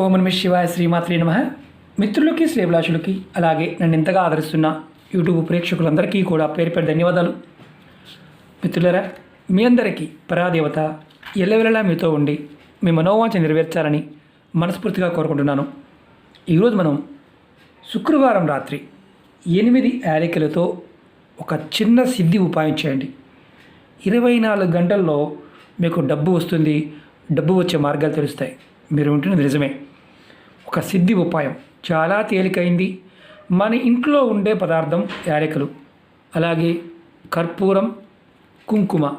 ఓం నమ శివాయ శ్రీమాత్రి నమ. మిత్రులకి శ్రీభిలాషులకి అలాగే నన్ను ఇంతగా ఆదరిస్తున్న యూట్యూబ్ ప్రేక్షకులందరికీ కూడా పేరు పేరు ధన్యవాదాలు. మిత్రులరా మీ అందరికీ పరాదేవత ఎల్లవెల్లలా మీతో ఉండి మీ మనోవాంఛ నెరవేర్చాలని మనస్ఫూర్తిగా కోరుకుంటున్నాను. ఈరోజు మనం శుక్రవారం రాత్రి ఎనిమిది యాలికలతో ఒక చిన్న సిద్ధి ఉపాయం చేయండి. ఇరవై నాలుగు గంటల్లో మీకు డబ్బు వస్తుంది డబ్బు వచ్చే మార్గాలు తెలుస్తాయి. మీరు ఉంటున్నది నిజమే. ఒక సిద్ధి ఉపాయం. చాలా తేలికైంది. మన ఇంట్లో ఉండే పదార్థం యాలకులు అలాగే కర్పూరం కుంకుమ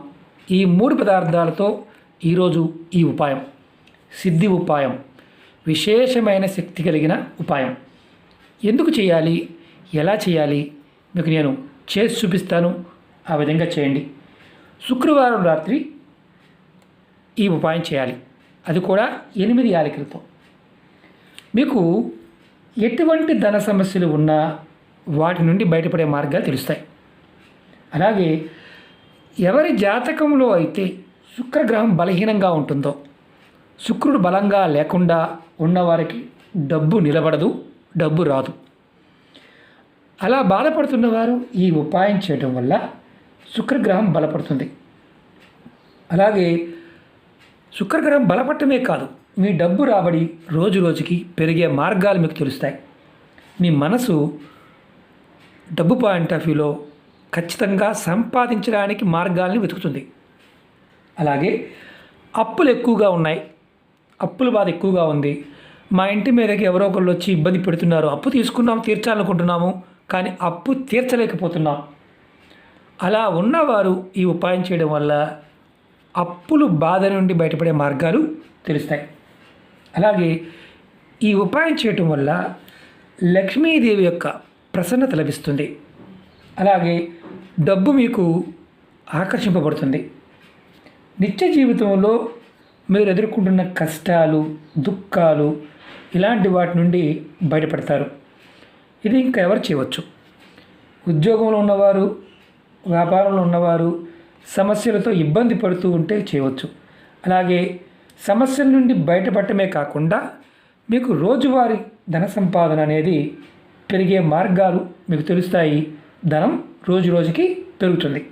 ఈ మూడు పదార్థాలతో ఈరోజు ఈ ఉపాయం. సిద్ధి ఉపాయం. విశేషమైన శక్తి కలిగిన ఉపాయం. ఎందుకు చేయాలి? ఎలా చేయాలి? మీకు నేను చేసి చూపిస్తాను. ఆ విధంగా చేయండి. శుక్రవారం రాత్రి ఈ ఉపాయం చేయాలి. అది కూడా ఎనిమిది యాలకులతో మీకు ఎటువంటి ధన సమస్యలు ఉన్నా వాటి నుండి బయటపడే మార్గాలు తెలుస్తాయి. అలాగే ఎవరి జాతకంలో అయితే శుక్రగ్రహం బలహీనంగా ఉంటుందో శుక్రుడు బలంగా లేకుండా ఉన్నవారికి డబ్బు నిలబడదు డబ్బు రాదు. అలా బాధపడుతున్నవారు ఈ ఉపాయం చేయడం వల్ల శుక్రగ్రహం బలపడుతుంది. అలాగే శుక్రగ్రహం బలపట్టమే కాదు మీ డబ్బు రాబడి రోజు రోజుకి పెరిగే మార్గాలు మీకు తెలుస్తాయి. మీ మనసు డబ్బు పాయింట్ ఆఫ్ వ్యూలో ఖచ్చితంగా సంపాదించడానికి మార్గాల్ని వెతుకుతుంది. అలాగే అప్పులు ఎక్కువగా ఉన్నాయి అప్పుల బాధ ఎక్కువగా ఉంది. మా ఇంటి మీదకి ఎవరో ఒకళ్ళు వచ్చి ఇబ్బంది పెడుతున్నారు అప్పు తీసుకున్నాం తీర్చాలనుకుంటున్నాము కానీ అప్పు తీర్చలేకపోతున్నాం. అలా ఉన్నవారు ఈ ఉపాయం చేయడం వల్ల అప్పులు బాధ నుండి బయటపడే మార్గాలు తెలుస్తాయి. అలాగే ఈ ఉపాయం చేయటం వల్ల లక్ష్మీదేవి యొక్క ప్రసన్నత లభిస్తుంది. అలాగే డబ్బు మీకు ఆకర్షింపబడుతుంది. నిత్య జీవితంలో మీరు ఎదుర్కొంటున్న కష్టాలు దుఃఖాలు ఇలాంటి వాటి నుండి బయటపడతారు. ఇది ఇంకా ఎవరు చేయవచ్చు? ఉద్యోగంలో ఉన్నవారు వ్యాపారంలో ఉన్నవారు సమస్యలతో ఇబ్బంది పడుతూ ఉంటే చేయవచ్చు. అలాగే సమస్యల నుండి బయటపడటమే కాకుండా మీకు రోజువారీ ధన సంపాదన అనేది పెరిగే మార్గాలు మీకు తెలుస్తాయి. ధనం రోజు రోజుకి పెరుగుతుంది.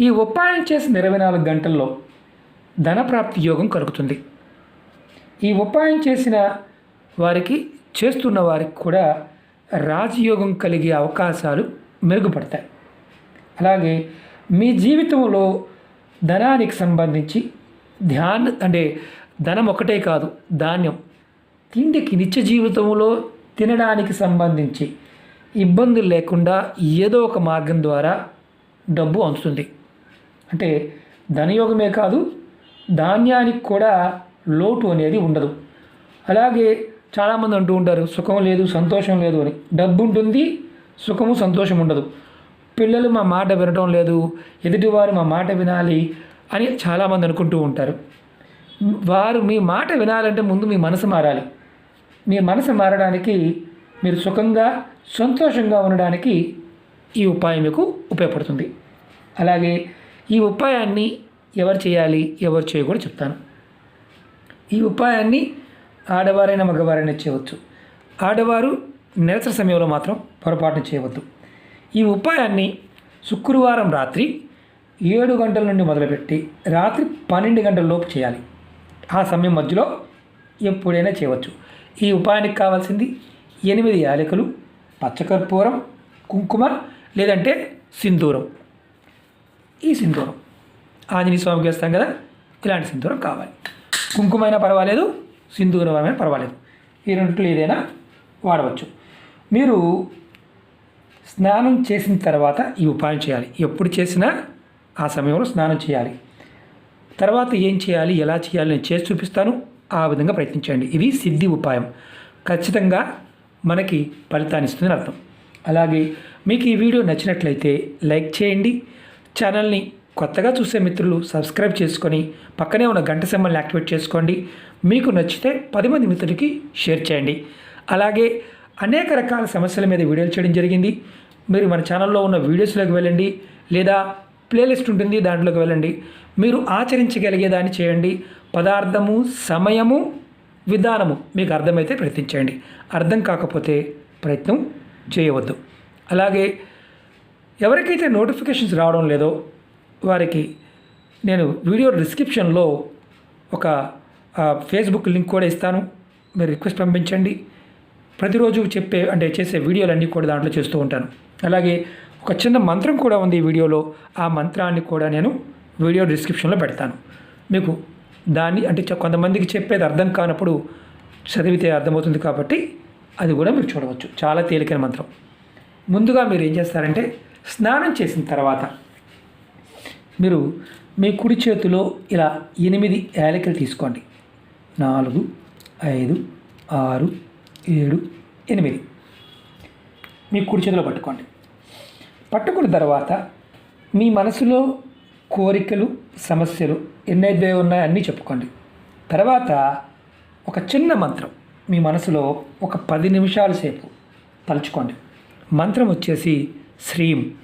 ఈ ఉపాయం చేసిన ఇరవై నాలుగు గంటల్లో ధనప్రాప్తి యోగం కలుగుతుంది. ఈ ఉపాయం చేసిన వారికి చేస్తున్న వారికి కూడా రాజయోగం కలిగే అవకాశాలు మెరుగుపడతాయి. అలాగే మీ జీవితంలో ధనానికి సంబంధించి ధ్యాన్ అంటే ధనం ఒకటే కాదు ధాన్యం. తిండికి నిత్య జీవితంలో తినడానికి సంబంధించి ఇబ్బందులు లేకుండా ఏదో ఒక మార్గం ద్వారా డబ్బు అందుతుంది. అంటే ధనయోగమే కాదు ధాన్యానికి కూడా లోటు అనేది ఉండదు. అలాగే చాలామంది అంటూ ఉంటారు సుఖం లేదు సంతోషం లేదు అని. డబ్బు ఉంటుంది సుఖము సంతోషం ఉండదు. పిల్లలు మా మాట వినటం లేదు ఎదుటివారు మా మాట వినాలి అని చాలామంది అనుకుంటూ ఉంటారు. వారు మీ మాట వినాలంటే ముందు మీ మనసు మారాలి. మీ మనసు మారడానికి మీరు సుఖంగా సంతోషంగా ఉండడానికి ఈ ఉపాయం మీకు ఉపయోగపడుతుంది. అలాగే ఈ ఉపాయాన్ని ఎవరు చేయాలి ఎవరు చేయకూడదు చెప్తాను. ఈ ఉపాయాన్ని ఆడవారైనా మగవారైనా చేయవచ్చు. ఆడవారు నిరసన సమయంలో మాత్రం పొరపాటున చేయవద్దు. ఈ ఉపాయాన్ని శుక్రవారం రాత్రి ఏడు గంటల నుండి మొదలుపెట్టి రాత్రి పన్నెండు గంటల లోపు చేయాలి. ఆ సమయం మధ్యలో ఎప్పుడైనా చేయవచ్చు. ఈ ఉపాయానికి కావాల్సింది ఎనిమిది యాలకులు పచ్చకర్పూరం కుంకుమ లేదంటే సింధూరం. ఈ సింధూరం. ఆంజనేయ స్వామికి వేస్తాం కదా ఇలాంటి సింధూరం కావాలి. కుంకుమ అయినా పర్వాలేదు సింధూరం అయినా పర్వాలేదు. ఈ రెండిట్లో ఏదైనా వాడవచ్చు. మీరు స్నానం చేసిన తర్వాత ఈ ఉపాయం చేయాలి. ఎప్పుడు చేసినా ఆ సమయంలో స్నానం చేయాలి. తర్వాత ఏం చేయాలి ఎలా చేయాలి నేను చేసి చూపిస్తాను. ఆ విధంగా ప్రయత్నించండి. ఇది సిద్ధి ఉపాయం. ఖచ్చితంగా మనకి ఫలితాన్ని ఇస్తుందని అర్థం. అలాగే మీకు ఈ వీడియో నచ్చినట్లయితే లైక్ చేయండి. ఛానల్ని కొత్తగా చూసే మిత్రులు సబ్స్క్రైబ్ చేసుకొని పక్కనే ఉన్న గంట సింబల్ని యాక్టివేట్ చేసుకోండి. మీకు నచ్చితే పది మంది మిత్రులకి షేర్ చేయండి. అలాగే అనేక రకాల సమస్యల మీద వీడియోలు చేయడం జరిగింది. మీరు మన ఛానల్లో ఉన్న వీడియోస్లోకి వెళ్ళండి. లేదా ప్లేలిస్ట్ ఉంటుంది దాంట్లోకి వెళ్ళండి. మీరు ఆచరించగలిగేదాన్ని చేయండి. పదార్థము సమయము విధానము మీకు అర్థమైతే ప్రయత్నించండి అర్థం కాకపోతే ప్రయత్నం చేయవద్దు. అలాగే ఎవరికైతే నోటిఫికేషన్స్ రావడం లేదో వారికి నేను వీడియో డిస్క్రిప్షన్లో ఒక ఫేస్బుక్ లింక్ కూడా ఇస్తాను. మీరు రిక్వెస్ట్ పంపించండి. ప్రతిరోజు చెప్పే అంటే చేసే వీడియోలన్నీ కూడా దాంట్లో చేస్తూ ఉంటాను. అలాగే ఒక చిన్న మంత్రం కూడా ఉంది ఈ వీడియోలో. ఆ మంత్రాన్ని కూడా నేను వీడియో డిస్క్రిప్షన్లో పెడతాను. మీకు దాన్ని అంటే కొంతమందికి చెప్పేది అర్థం కానప్పుడు చదివితే అర్థమవుతుంది కాబట్టి అది కూడా మీరు చూడవచ్చు. చాలా తేలికైన మంత్రం. ముందుగా మీరు ఏం చేస్తారంటే స్నానం చేసిన తర్వాత మీరు మీ కుడి చేతిలో ఇలా ఎనిమిది ఏలకలు తీసుకోండి. నాలుగు ఐదు ఆరు ఏడు ఎనిమిది. మీ కుడి చేతిలో పట్టుకోండి. పట్టుకున్న తర్వాత మీ మనసులో కోరికలు సమస్యలు ఎన్నైతే ఉన్నాయో అన్నీ చెప్పుకోండి. తర్వాత ఒక చిన్న మంత్రం మీ మనసులో ఒక పది నిమిషాల సేపు తలుచుకోండి. మంత్రం వచ్చేసి శ్రీం.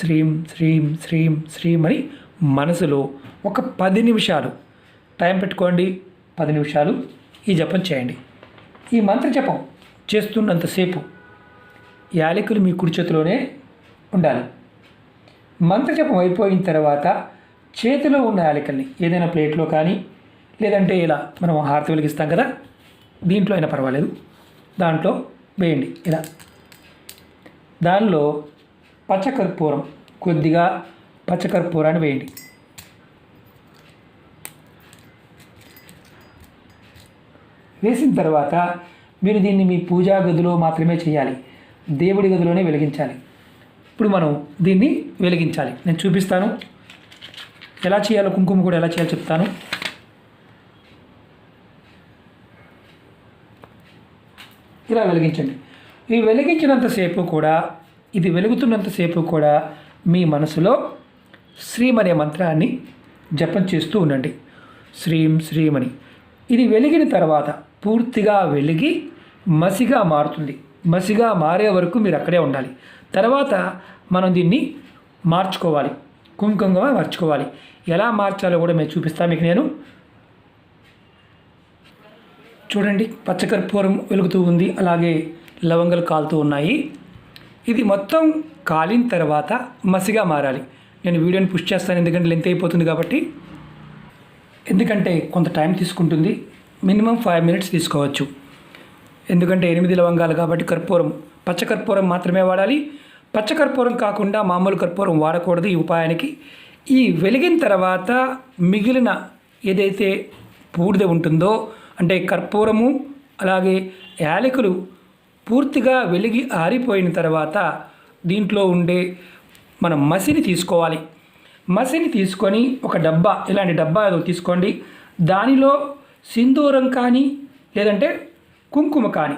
శ్రీం శ్రీం శ్రీం శ్రీం అని మనసులో ఒక పది నిమిషాలు. టైం పెట్టుకోండి పది నిమిషాలు ఈ జపం చేయండి. ఈ మంత్ర జపం చేస్తున్నంతసేపు యాలకులు మీ కుడి చేతిలోనే ఉండాలి. మంత్ర జపం అయిపోయిన తర్వాత చేతిలో ఉన్న యాలకల్ని ఏదైనా ప్లేట్లో కానీ లేదంటే ఇలా మనం హారతి వెలిగిస్తాం కదా దీంట్లో అయినా పర్వాలేదు. దాంట్లో వేయండి. ఇలా. దానిలో పచ్చకర్పూరం కొద్దిగా పచ్చకర్పూరాన్ని వేయండి. వేసిన తర్వాత మీరు దీన్ని మీ పూజా గదిలో మాత్రమే చేయాలి. దేవుడి గదిలోనే వెలిగించాలి. ఇప్పుడు మనం దీన్ని వెలిగించాలి. నేను చూపిస్తాను. ఎలా చేయాలో కుంకుమ కూడా ఎలా చేయాలో చెప్తాను. ఇలా వెలిగించండి. ఈ వెలిగించినంతసేపు కూడా ఇది వెలుగుతున్నంతసేపు కూడా మీ మనసులో శ్రీం అనే మంత్రాన్ని జపం చేస్తూ ఉండండి. శ్రీం శ్రీమణి. ఇది వెలిగిన తర్వాత పూర్తిగా వెలిగి మసిగా మారుతుంది. మసిగా మారే వరకు మీరు అక్కడే ఉండాలి. తర్వాత మనం దీన్ని మార్చుకోవాలి. కుంకుమ మార్చుకోవాలి. ఎలా మార్చాలో కూడా మేము చూపిస్తాను మీకు నేను. చూడండి పచ్చకర్పూరం వెలుగుతూ ఉంది. అలాగే లవంగాలు కాలుతూ ఉన్నాయి. ఇది మొత్తం కాలిన తర్వాత మసిగా మారాలి. నేను వీడియోని పుష్ చేస్తాను ఎందుకంటే లెంత్ అయిపోతుంది కాబట్టి. ఎందుకంటే కొంత టైం తీసుకుంటుంది. మినిమం ఫైవ్ మినిట్స్ తీసుకోవచ్చు. ఎందుకంటే ఎనిమిది లవంగాలు కాబట్టి కర్పూరం పచ్చకర్పూరం మాత్రమే వాడాలి. పచ్చకర్పూరం కాకుండా మామూలు కర్పూరం వాడకూడదు ఈ ఉపాయానికి. ఈ వెలిగిన తర్వాత మిగిలిన ఏదైతే బూడిద ఉంటుందో అంటే కర్పూరము అలాగే యాలకులు పూర్తిగా వెలిగి ఆరిపోయిన తర్వాత దీంట్లో ఉండే మనం మసిని తీసుకోవాలి. మసిని తీసుకొని ఒక డబ్బా ఇలాంటి డబ్బా ఏదో తీసుకోండి. దానిలో సింధూరం కానీ లేదంటే కుంకుమ కానీ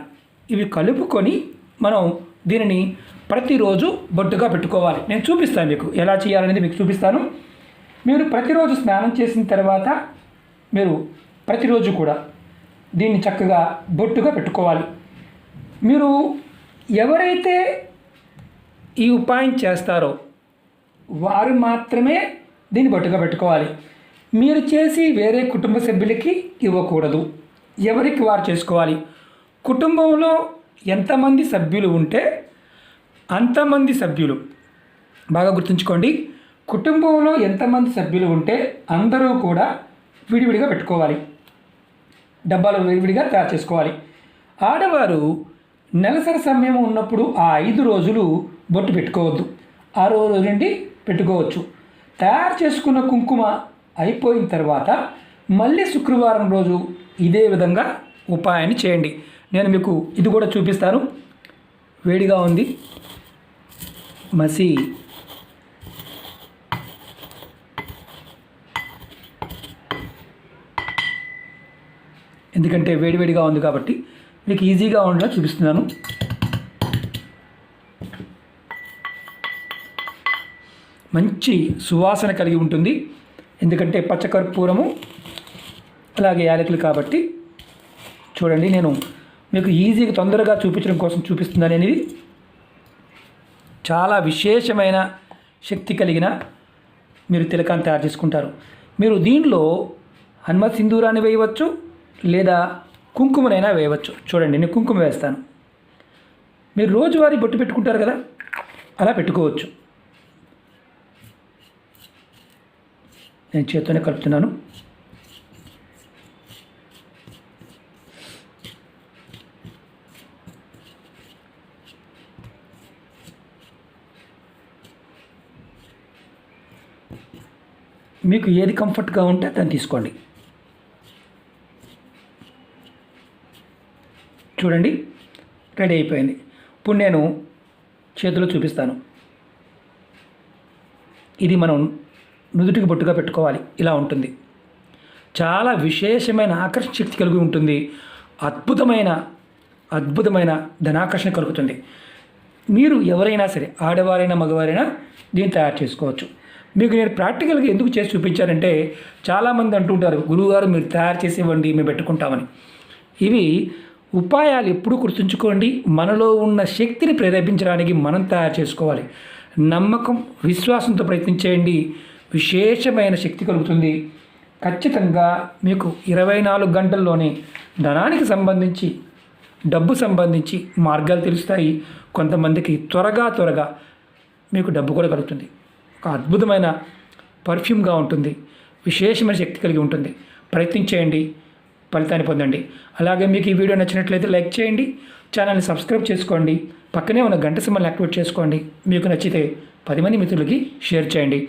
ఇవి కలుపుకొని మనం దీనిని ప్రతిరోజు బొట్టుగా పెట్టుకోవాలి. నేను చూపిస్తాను మీకు ఎలా చేయాలనేది మీకు చూపిస్తాను. మీరు ప్రతిరోజు స్నానం చేసిన తర్వాత మీరు ప్రతిరోజు కూడా దీన్ని చక్కగా బొట్టుగా పెట్టుకోవాలి. మీరు ఎవరైతే ఈ ఉపాయం చేస్తారో వారు మాత్రమే దీన్ని బొట్టుగా పెట్టుకోవాలి. మీరు చేసి వేరే కుటుంబ సభ్యులకి ఇవ్వకూడదు. ఎవరికి వారు చేసుకోవాలి? కుటుంబంలో ఎంతమంది సభ్యులు ఉంటే అంతమంది సభ్యులు. బాగా గుర్తుంచుకోండి. కుటుంబంలో ఎంతమంది సభ్యులు ఉంటే అందరూ కూడా విడివిడిగా పెట్టుకోవాలి. డబ్బాలు విడివిడిగా తయారు చేసుకోవాలి. ఆడవారు నెలసరి సమయం ఉన్నప్పుడు ఆ ఐదు రోజులు బొట్టు పెట్టుకోవద్దు. ఆరో రోజు నుండి పెట్టుకోవచ్చు. తయారు చేసుకున్న కుంకుమ అయిపోయిన తర్వాత మళ్ళీ శుక్రవారం రోజు ఇదే విధంగా ఉపాయాన్ని చేయండి. నేను మీకు ఇది కూడా చూపిస్తాను. వేడిగా ఉంది. మసి. ఎందుకంటే వేడివేడిగా ఉంది కాబట్టి మీకు ఈజీగా ఉండేలా చూపిస్తున్నాను. మంచి సువాసన కలిగి ఉంటుంది. ఎందుకంటే పచ్చకర్పూరము అలాగే యాలకులు కాబట్టి చూడండి నేను మీకు ఈజీగా తొందరగా చూపించడం కోసం చూపిస్తున్నాను అనేది చాలా విశేషమైన శక్తి కలిగిన మీరు తిలకాన్ని తయారు చేసుకుంటారు. మీరు దీనిలో హనుమత్ సింధూరాన్ని వేయవచ్చు లేదా కుంకుమనైనా వేయవచ్చు. చూడండి నేను కుంకుమ వేస్తాను. మీరు రోజువారీ బొట్టు పెట్టుకుంటారు కదా అలా పెట్టుకోవచ్చు. నేను చేత్తోనే కలుపుతున్నాను. మీకు ఏది కంఫర్ట్గా ఉంటే దాన్ని తీసుకోండి. చూడండి రెడీ అయిపోయింది. ఇప్పుడు నేను చేతిలో చూపిస్తాను. ఇది మనం నుదుటికి బొట్టుగా పెట్టుకోవాలి. ఇలా ఉంటుంది. చాలా విశేషమైన ఆకర్షణ శక్తి కలిగి ఉంటుంది. అద్భుతమైన అద్భుతమైన ధనాకర్షణ కలుగుతుంది. మీరు ఎవరైనా సరే ఆడవారైనా మగవారైనా దీన్ని తయారు చేసుకోవచ్చు. మీకు నేను ప్రాక్టికల్గా ఎందుకు చేసి చూపించారంటే చాలామంది అంటుంటారు గురువుగారు మీరు తయారు చేసి ఇవ్వండి మేము పెట్టుకుంటామని. ఇవి ఉపాయాలు ఎప్పుడు గుర్తుంచుకోండి. మనలో ఉన్న శక్తిని ప్రేరేపించడానికి మనం తయారు చేసుకోవాలి. నమ్మకం విశ్వాసంతో ప్రయత్నించేయండి విశేషమైన శక్తి కలుగుతుంది. ఖచ్చితంగా మీకు ఇరవై నాలుగు గంటల్లోనే ధనానికి సంబంధించి డబ్బు సంబంధించి మార్గాలు తెలుస్తాయి. కొంతమందికి త్వరగా త్వరగా మీకు డబ్బు కూడా కలుగుతుంది. ఒక అద్భుతమైన పర్ఫ్యూమ్గా ఉంటుంది. విశేషమైన శక్తి కలిగి ఉంటుంది. ప్రయత్నించేయండి ఫలితాన్ని పొందండి. అలాగే మీకు ఈ వీడియో నచ్చినట్లయితే లైక్ చేయండి. ఛానల్ని సబ్స్క్రైబ్ చేసుకోండి. పక్కనే ఉన్న గంట సింబల్ని యాక్టివేట్ చేసుకోండి. మీకు నచ్చితే పది మంది మిత్రులకి షేర్ చేయండి.